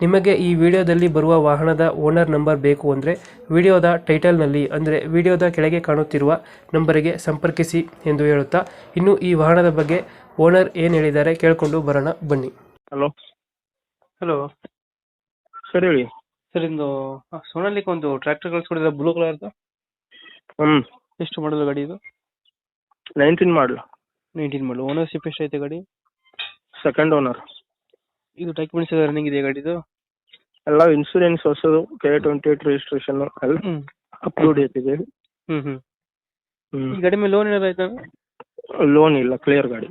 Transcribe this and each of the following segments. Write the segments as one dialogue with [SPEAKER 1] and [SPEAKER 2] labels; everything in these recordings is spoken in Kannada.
[SPEAKER 1] ನಿಮಗೆ ಈ ವಿಡಿಯೋದಲ್ಲಿ ಬರುವ ವಾಹನದ ಓನರ್ ನಂಬರ್ ಬೇಕು ಅಂದರೆ ವಿಡಿಯೋದ ಟೈಟಲ್ನಲ್ಲಿ ಅಂದರೆ ವಿಡಿಯೋದ ಕೆಳಗೆ ಕಾಣುತ್ತಿರುವ ನಂಬರಿಗೆ ಸಂಪರ್ಕಿಸಿ ಎಂದು ಹೇಳುತ್ತಾ ಇನ್ನು ಈ ವಾಹನದ ಬಗ್ಗೆ ಓನರ್ ಏನು ಹೇಳಿದ್ದಾರೆ ಕೇಳಿಕೊಂಡು ಬರೋಣ ಬನ್ನಿ.
[SPEAKER 2] ಹಲೋ.
[SPEAKER 1] ಹಲೋ.
[SPEAKER 2] ಸರ್ ಹೇಳಿ.
[SPEAKER 1] ಸರ್ ಇಂದು ಸೋನಾಲಿಕ್ ಒಂದು ಟ್ರ್ಯಾಕ್ಟರ್ ಕಳಿಸ್ಕೊಡಿದ್ರೆ ಬ್ಲೂ ಕಲರ್ದು
[SPEAKER 2] ಹ್ಞೂ
[SPEAKER 1] ಎಷ್ಟು ಮಾಡಲು ಗಾಡಿ ಇದು?
[SPEAKER 2] ನೈನ್ಟೀನ್ ಮಾಡಲು
[SPEAKER 1] ನೈನ್ಟೀನ್ ಮಾಡಲು ಓನರ್ಶಿಪ್ ಎಷ್ಟೈತೆ ಐತೆ ಗಾಡಿ?
[SPEAKER 2] ಸೆಕೆಂಡ್ ಓನರ್
[SPEAKER 1] ಇದು ಡಾಕ್ಯುಮೆಂಟ್ಸ್ ರನ್ನಿಂಗ್ ಇದೆ ಗಾಡಿದು?
[SPEAKER 2] ಎಲ್ಲ ಇನ್ಸೂರೆನ್ಸ್ ಹೊಸದು ಕೆ ಟ್ವೆಂಟಿ ಏಟ್ ರಿಜಿಸ್ಟ್ರೇಷನ್ ಎಲ್ಲ
[SPEAKER 1] ಹ್ಞೂ
[SPEAKER 2] ಅಪ್ ಟು ಡೇಟ್ ಇದೆ
[SPEAKER 1] ಹ್ಞೂ ಹ್ಞೂ ಈ ಗಾಡಿ ಮೇಲೆ ಲೋನ್ ಏನಾದ್ರು ಆಯ್ತಾ?
[SPEAKER 2] ಲೋನ್ ಇಲ್ಲ ಕ್ಲಿಯರ್ ಗಾಡಿ.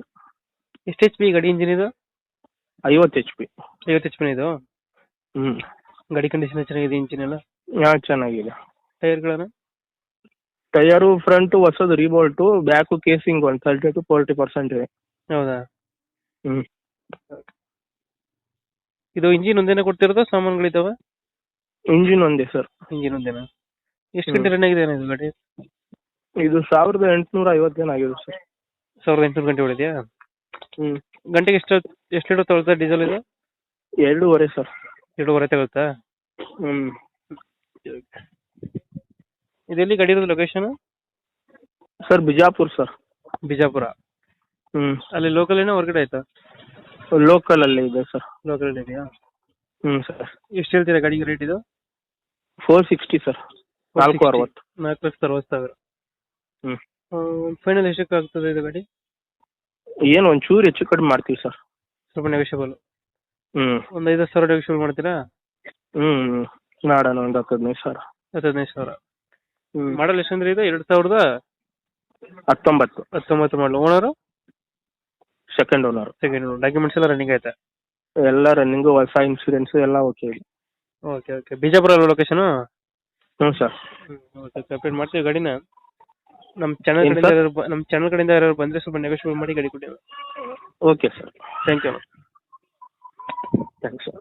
[SPEAKER 1] ಎಷ್ಟು ಎಚ್ ಪಿ ಗಾಡಿ ಇಂಜಿನ್ ಇದು?
[SPEAKER 2] ಐವತ್ತು ಎಚ್ ಪಿ
[SPEAKER 1] ಐವತ್ತು ಎಚ್ ಪಿ ಇದು?
[SPEAKER 2] ಹ್ಞೂ
[SPEAKER 1] ಗಾಡಿ ಕಂಡೀಷನ್ ಚೆನ್ನಾಗಿದೆ ಇಂಜಿನ್ ಎಲ್ಲ?
[SPEAKER 2] ಹಾಂ ಚೆನ್ನಾಗಿದೆ.
[SPEAKER 1] ಟೈರ್ಗಳನ್ನು?
[SPEAKER 2] ಟೈರು ಫ್ರಂಟ್ ಹೊಸದು ರೀಬೋಲ್ಟು ಬ್ಯಾಕು ಕೇಸಿಂಗ್ ಒಂದು ತರ್ಟಿ ಟು ಫೋರ್ಟಿ ಪರ್ಸೆಂಟ್ ಇದೆ.
[SPEAKER 1] ಹೌದಾ?
[SPEAKER 2] ಹ್ಞೂ
[SPEAKER 1] ಇದು ಇಂಜಿನ್ ಒಂದೇನೆ ಕೊಡ್ತಿರೋದು ಸಾಮಾನುಗಳಿದಾವೆ?
[SPEAKER 2] ಇಂಜಿನ್ ಒಂದೇ ಸರ್.
[SPEAKER 1] ಇಂಜಿನ್ ಒಂದೇನಾ? ಎಷ್ಟು. ಗಂಟೆ ರನ್ ಆಗಿದೆ ಇದು ಗಾಡಿ?
[SPEAKER 2] ಇದು ಸಾವಿರದ ಎಂಟುನೂರ ಐವತ್ತೇನು ಆಗಿದೆ ಸರ್.
[SPEAKER 1] ಸಾವಿರದ ಎಂಟುನೂರು ಗಂಟೆ ಹೊಡಿದೆಯಾ?
[SPEAKER 2] ಹ್ಞೂ
[SPEAKER 1] ಗಂಟೆಗೆ ಎಷ್ಟು ಎಷ್ಟು ಲೀಟರ್ ತಗೊಳ್ತಾ ಡೀಸೆಲ್ ಇದು?
[SPEAKER 2] ಎರಡೂವರೆ ಸರ್.
[SPEAKER 1] ಎರಡೂವರೆ ತಗೊಳ್ತಾ?
[SPEAKER 2] ಹ್ಞೂ
[SPEAKER 1] ಇದೆಲ್ಲಿ ಗಾಡಿ ಇರೋದು location
[SPEAKER 2] sir Bijapur sir.
[SPEAKER 1] Bijapur?
[SPEAKER 2] ಹ್ಞೂ
[SPEAKER 1] ಅಲ್ಲಿ ಲೋಕಲ್ ಏನೋ ಹೊರಗಡೆ ಆಯ್ತಾ?
[SPEAKER 2] ಲೋಕಲಲ್ಲೇ ಇದೆ ಸರ್
[SPEAKER 1] ಲೋಕಲ್ ಇದೆಯಾ?
[SPEAKER 2] ಹ್ಞೂ ಸರ್
[SPEAKER 1] ಎಷ್ಟು ಹೇಳ್ತೀರಾ ಗಾಡಿಗೆ ರೇಟ್ ಇದು?
[SPEAKER 2] ಫೋರ್ ಸಿಕ್ಸ್ಟಿ ಸರ್ ನಾಲ್ಕು ಅರವತ್ತು.
[SPEAKER 1] ನಾಲ್ಕು ಲಕ್ಷದ ಅರವತ್ತು ಸಾವಿರ.
[SPEAKER 2] ಹ್ಞೂ
[SPEAKER 1] ಫೈನಲ್ ಎಷ್ಟಕ್ಕೆ ಆಗ್ತದೆ ಇದು ಗಾಡಿ?
[SPEAKER 2] ಏನು ಒಂಚೂರು ಹೆಚ್ಚು ಕಡಿಮೆ ಮಾಡ್ತೀವಿ ಸರ್
[SPEAKER 1] ಸ್ವಲ್ಪ ನೆಗೋಷಿಯಬಲ್
[SPEAKER 2] ಹ್ಞೂ
[SPEAKER 1] ಒಂದು ಐದು ಸಾವಿರ ನೆಗೋಷಿಯಬಲ್ ಮಾಡ್ತೀರಾ?
[SPEAKER 2] ಹ್ಞೂ ನಾಡೋಣ ಒಂದು ಹತ್ತು ಹದಿನೈದು ಸಾವಿರ.
[SPEAKER 1] ಹತ್ತು ಹದಿನೈದು ಸಾವಿರ.
[SPEAKER 2] ಹ್ಞೂ
[SPEAKER 1] ಮಾಡಲ್ ಎಷ್ಟಂದ್ರೆ ಇದು? ಎರಡು ಸಾವಿರದ
[SPEAKER 2] ಹತ್ತೊಂಬತ್ತು.
[SPEAKER 1] ಹತ್ತೊಂಬತ್ತು ಮಾಡಲು owner
[SPEAKER 2] second owner
[SPEAKER 1] second documents ಎಲ್ಲ ರನ್ನಿಂಗ್ ಐತೆ?
[SPEAKER 2] ಎಲ್ಲ ರನ್ನಿಂಗ್ ಹೊಸ ಇನ್ಶೂರೆನ್ಸ್ ಎಲ್ಲ ಓಕೆ ಇದೆ
[SPEAKER 1] ಓಕೆ ಓಕೆ ಬಿಜಾಪುರ ಲೊಕೇಶನ್
[SPEAKER 2] ಹ್ಞೂ ಸರ್.
[SPEAKER 1] ಓಕೆ ಅಪ್ಡೇಟ್ ಮಾಡ್ತೀವಿ ಗಾಡಿನ. ನಮ್ಮ ಚಾನಲ್
[SPEAKER 2] ಏನ್
[SPEAKER 1] ಕಡೆಯಿಂದ
[SPEAKER 2] sir?
[SPEAKER 1] ಯಾರಾದ್ರು ಬ- ನಮ್ಮ ಚಾನಲ್ ಕಡೆಯಿಂದ ಯಾರು ಬಂದರೆ ಸ್ವಲ್ಪ ನೆಗೋಷಿಯೇಟ್ ಮಾಡಿ ಗಾಡಿ ಕೊಡಿ.
[SPEAKER 2] Okay sir
[SPEAKER 1] thank you
[SPEAKER 2] thanks sir